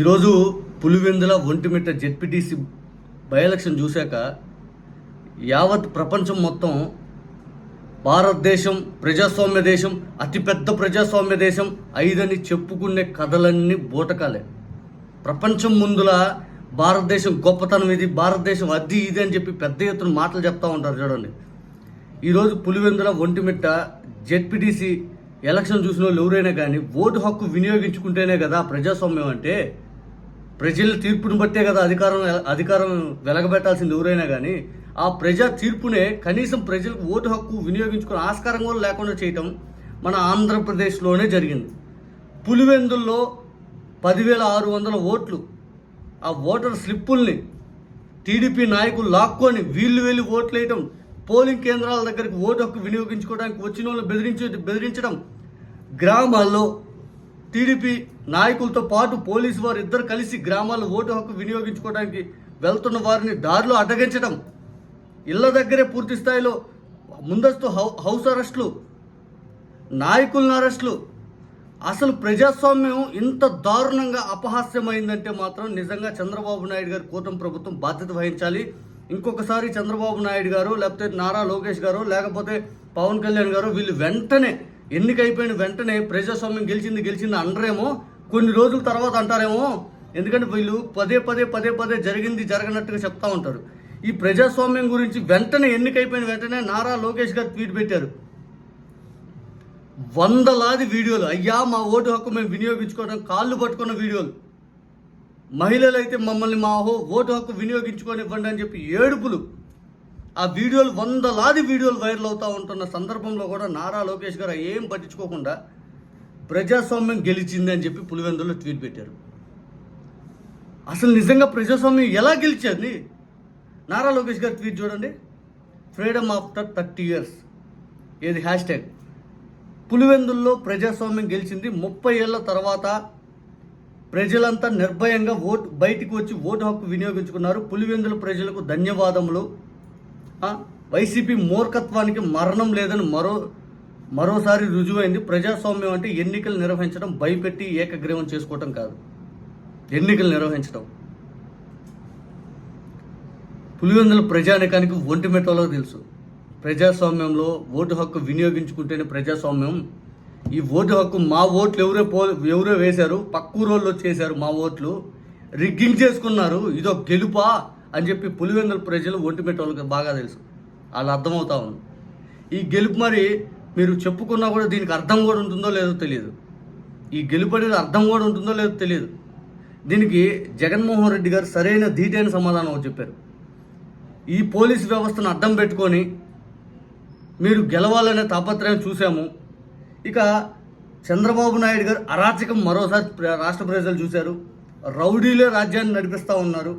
ఈరోజు Pulivendula Ontimitta ZPTC by election చూశాక యావత్ ప్రపంచం మొత్తం భారతదేశం ప్రజాస్వామ్య దేశం అతిపెద్ద ప్రజాస్వామ్య దేశం ఐదని చెప్పుకునే కథలన్నీ బూటకాలే. ప్రపంచం ముందుల భారతదేశం గొప్పతనం ఇది భారతదేశం అది ఇది అని చెప్పి పెద్ద ఎత్తున మాటలు చెప్తా ఉంటారు చూడండి. ఈరోజు పులివెందుల ఒంటిమిట్ట జెడ్పీటీసీ ఎలక్షన్ చూసిన వాళ్ళు ఎవరైనా కానీ ఓటు హక్కు వినియోగించుకుంటేనే కదా ప్రజాస్వామ్యం అంటే ప్రజల తీర్పుని బట్టే కదా అధికారం అధికారం వెలగబెట్టాల్సింది ఎవరైనా కానీ ఆ ప్రజా తీర్పునే కనీసం ప్రజలకు ఓటు హక్కు వినియోగించుకునే ఆస్కారం కూడా లేకుండా చేయటం మన ఆంధ్రప్రదేశ్లోనే జరిగింది. పులివెందుల్లో పదివేల ఆరు వందల ఓట్లు ఆ ఓటర్ స్లిప్పుల్ని టీడీపీ నాయకులు లాక్కొని వీళ్ళు వెళ్ళి ఓట్లు వేయటం పోలింగ్ కేంద్రాల దగ్గరికి ఓటు హక్కు వినియోగించుకోవడానికి వచ్చిన వాళ్ళు బెదిరించి బెదిరించడం గ్రామాల్లో టీడీపీ నాయకులతో పాటు పోలీసు వారు ఇద్దరు కలిసి గ్రామాల్లో ఓటు హక్కు వినియోగించుకోవడానికి వెళ్తున్న వారిని దారిలో అడ్డగించడం ఇళ్ళ దగ్గరే పూర్తి స్థాయిలో ముందస్తు హౌ- హౌస్ అరెస్టులు నాయకులను అరెస్టులు. అసలు ప్రజాస్వామ్యం ఇంత దారుణంగా అపహాస్యమైందంటే మాత్రం నిజంగా చంద్రబాబు నాయుడు గారు కూటమి ప్రభుత్వం బాధ్యత వహించాలి. ఇంకొకసారి చంద్రబాబు నాయుడు గారు లేకపోతే నారా లోకేష్ గారు లేకపోతే పవన్ కళ్యాణ్ గారు వీళ్ళు వెంటనే ఎన్నికైపోయిన వెంటనే ప్రజాస్వామ్యం గెలిచింది గెలిచింది అనరేమో. కొన్ని రోజుల తర్వాత అంటారేమో ఎందుకంటే వీళ్ళు పదే పదే పదే పదే జరిగింది జరగనట్టుగా చెప్తా ఉంటారు. ఈ ప్రజాస్వామ్యం గురించి వెంటనే ఎన్నికైపోయిన వెంటనే నారా లోకేష్ గారు ట్వీట్ పెట్టారు. వందలాది వీడియోలు. అయ్యా మా ఓటు హక్కు మేము వినియోగించుకోవడం కాళ్ళు పట్టుకున్న వీడియోలు. మహిళలు అయితే మమ్మల్ని మా హో ఓటు హక్కు వినియోగించుకొని ఇవ్వండి అని చెప్పి ఏడుపులు. ఆ వీడియోలు వందలాది వీడియోలు వైరల్ అవుతూ ఉంటున్న సందర్భంలో కూడా నారా లోకేష్ గారు ఏం పట్టించుకోకుండా ప్రజాస్వామ్యం గెలిచింది అని చెప్పి పులివెందులో ట్వీట్ పెట్టారు. అసలు నిజంగా ప్రజాస్వామ్యం ఎలా గెలిచింది? నారా లోకేష్ గారు ట్వీట్ చూడండి. ఫ్రీడమ్ ఆఫ్టర్ థర్టీ ఇయర్స్ ఏది? హ్యాష్ ట్యాగ్ పులివెందుల్లో ప్రజాస్వామ్యం గెలిచింది ముప్పై ఏళ్ళ తర్వాత ప్రజలంతా నిర్భయంగా ఓటు బయటికి వచ్చి ఓటు హక్కు వినియోగించుకున్నారు. పులివెందుల ప్రజలకు ధన్యవాదములు. వైసీపీ మూర్ఖత్వానికి మరణం లేదని మరో మరోసారి రుజువైంది. ప్రజాస్వామ్యం అంటే ఎన్నికలు నిర్వహించడం భయపెట్టి ఏకగ్రీవం చేసుకోవటం కాదు. ఎన్నికలు నిర్వహించడం పులివెందుల ప్రజానికానికి ఒంటిమెట్టలో తెలుసు. ప్రజాస్వామ్యంలో ఓటు హక్కు వినియోగించుకుంటేనే ప్రజాస్వామ్యం. ఈ ఓటు హక్కు మా ఓట్లు ఎవరో పో ఎవరో వేశారు పక్కూరోళ్ళు వచ్చేసారు మా ఓట్లు. రిగ్గింగ్ చేసుకున్నారు ఇదో గెలుపా అని చెప్పి పులివెందుల ప్రజలు ఒంటి వాళ్ళకి బాగా తెలుసు. వాళ్ళు అర్థమవుతా ఉంది. ఈ గెలుపు మరి మీరు చెప్పుకున్నా కూడా దీనికి అర్థం కూడా ఉంటుందో లేదో తెలియదు. ఈ గెలుపు అర్థం కూడా ఉంటుందో లేదో తెలియదు. దీనికి జగన్మోహన్ రెడ్డి గారు సరైన ధీటైన సమాధానం చెప్పారు. ఈ పోలీస్ వ్యవస్థను అర్థం పెట్టుకొని మీరు గెలవాలనే తాపత్రయం చూసాము ఇక చంద్రబాబు నాయుడు గారు అరాచకం మరోసారి రాష్ట్ర ప్రజలు చూశారు. రౌడీలే రాజ్యాన్ని నడిపిస్తూ ఉన్నారు.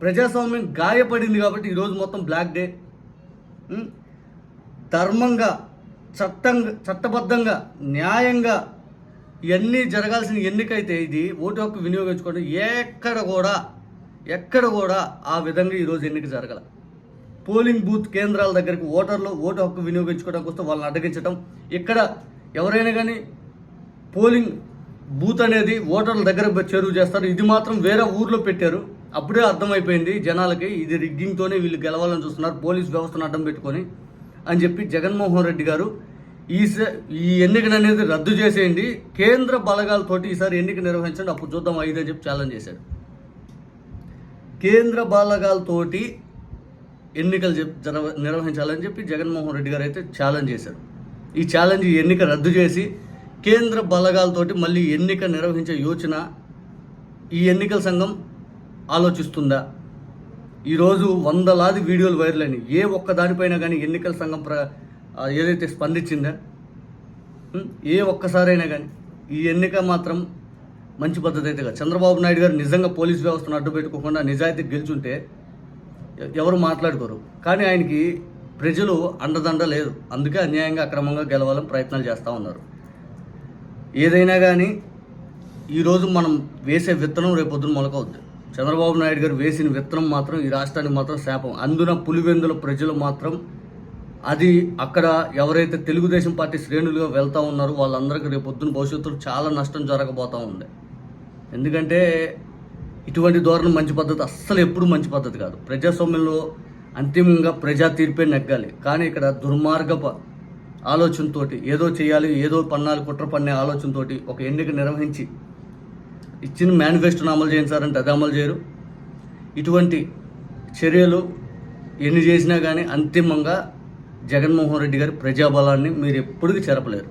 ప్రజాస్వామ్యం గాయపడింది కాబట్టి ఈరోజు మొత్తం బ్లాక్ డే. ధర్మంగా చట్టంగా చట్టబద్ధంగా న్యాయంగా ఇవన్నీ జరగాల్సిన ఎన్నికైతే ఇది ఓటు హక్కు వినియోగించుకోవడం ఎక్కడ కూడా ఎక్కడ కూడా ఆ విధంగా ఈరోజు ఎన్నిక జరగల. పోలింగ్ బూత్ కేంద్రాల దగ్గరికి ఓటర్లు ఓటు హక్కు వినియోగించుకోవడానికి వస్తే వాళ్ళని అడ్డగించడం ఇక్కడ ఎవరైనా కానీ పోలింగ్ బూత్ అనేది ఓటర్ల దగ్గర చేరువ చేస్తారు. ఇది మాత్రం వేరే ఊర్లో పెట్టారు. అప్పుడే అర్థమైపోయింది జనాలకి. ఇది రిగ్గింగ్తోనే వీళ్ళు గెలవాలని చూస్తున్నారు. పోలీస్ వ్యవస్థను అడ్డం పెట్టుకొని. అని చెప్పి జగన్మోహన్ రెడ్డి గారు ఈ స- ఈ ఎన్నికను అనేది రద్దు చేసేయండి. కేంద్ర బలగాలతోటి ఈసారి ఎన్నిక నిర్వహించండి. అప్పుడు చూద్దాం ఐదు అని చెప్పి ఛాలెంజ్ చేశాడు. కేంద్ర బలగాలతోటి ఎన్నికలు చెప్ నిర్వహించాలని చెప్పి జగన్మోహన్ రెడ్డి గారు అయితే ఛాలెంజ్ చేశారు. ఈ ఛాలెంజ్ ఈ ఎన్నిక రద్దు చేసి కేంద్ర బలగాలతోటి మళ్ళీ ఎన్నిక నిర్వహించే యోచన ఈ ఎన్నికల సంఘం ఆలోచిస్తుందా? ఈరోజు వందలాది వీడియోలు వైరల్ అయినాయి. ఏ ఒక్క దానిపైన కానీ ఎన్నికల సంఘం ప్ర ఏదైతే స్పందించిందా ఏ ఒక్కసారైనా కానీ ఈ ఎన్నిక మాత్రం మంచి పద్ధతి అయితే చంద్రబాబు నాయుడు గారు నిజంగా పోలీస్ వ్యవస్థను అడ్డు పెట్టుకోకుండా నిజాయితీ గెలుచుంటే ఎవరు మాట్లాడుకోరు. కానీ ఆయనకి ప్రజలు అండదండ లేదు. అందుకే అన్యాయంగా అక్రమంగా గెలవాలని ప్రయత్నాలు చేస్తూ ఉన్నారు. ఏదైనా కానీ ఈరోజు మనం వేసే విత్తనం రేపొద్దున మొలకవుద్ది చంద్రబాబు నాయుడు గారు వేసిన విత్తనం మాత్రం ఈ రాష్ట్రానికి మాత్రం శాపం. అందున పులివెందుల ప్రజలు మాత్రం అది అక్కడ ఎవరైతే తెలుగుదేశం పార్టీ శ్రేణులుగా వెళ్తూ ఉన్నారో వాళ్ళందరికీ రేపు పొద్దున భవిష్యత్తులో చాలా నష్టం జరగబోతూ ఉంది. ఎందుకంటే ఇటువంటి ధోరణి మంచి పద్ధతి అస్సలు ఎప్పుడు మంచి పద్ధతి కాదు. ప్రజాస్వామ్యంలో అంతిమంగా ప్రజా తీర్పే నెగ్గాలి. కానీ ఇక్కడ దుర్మార్గప ఆలోచనతోటి ఏదో చేయాలి ఏదో పన్నాలు కుట్ర పన్నే ఆలోచనతోటి ఒక ఎన్నిక నిర్వహించి ఇచ్చిన మేనిఫెస్టోను అమలు చేయించారంటే అది అమలు చేయరు. ఇటువంటి చర్యలు ఎన్ని చేసినా కానీ అంతిమంగా జగన్మోహన్ రెడ్డి గారి ప్రజాబలాన్ని మీరు ఎప్పటికీ చెరపలేరు.